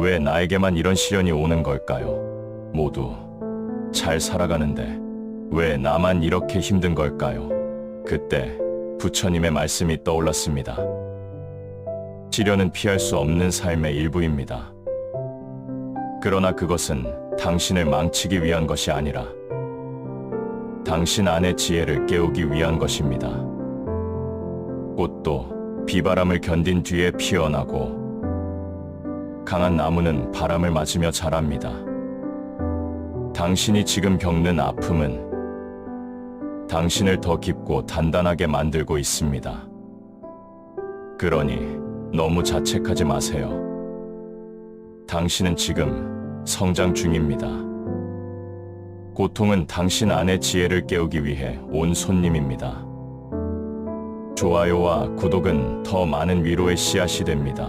왜 나에게만 이런 시련이 오는 걸까요? 모두 잘 살아가는데 왜 나만 이렇게 힘든 걸까요? 그때 부처님의 말씀이 떠올랐습니다. 시련은 피할 수 없는 삶의 일부입니다. 그러나 그것은 당신을 망치기 위한 것이 아니라 당신 안의 지혜를 깨우기 위한 것입니다. 꽃도 비바람을 견딘 뒤에 피어나고 강한 나무는 바람을 맞으며 자랍니다. 당신이 지금 겪는 아픔은 당신을 더 깊고 단단하게 만들고 있습니다. 그러니 너무 자책하지 마세요. 당신은 지금 성장 중입니다. 고통은 당신 안의 지혜를 깨우기 위해 온 손님입니다. 좋아요와 구독은 더 많은 위로의 씨앗이 됩니다.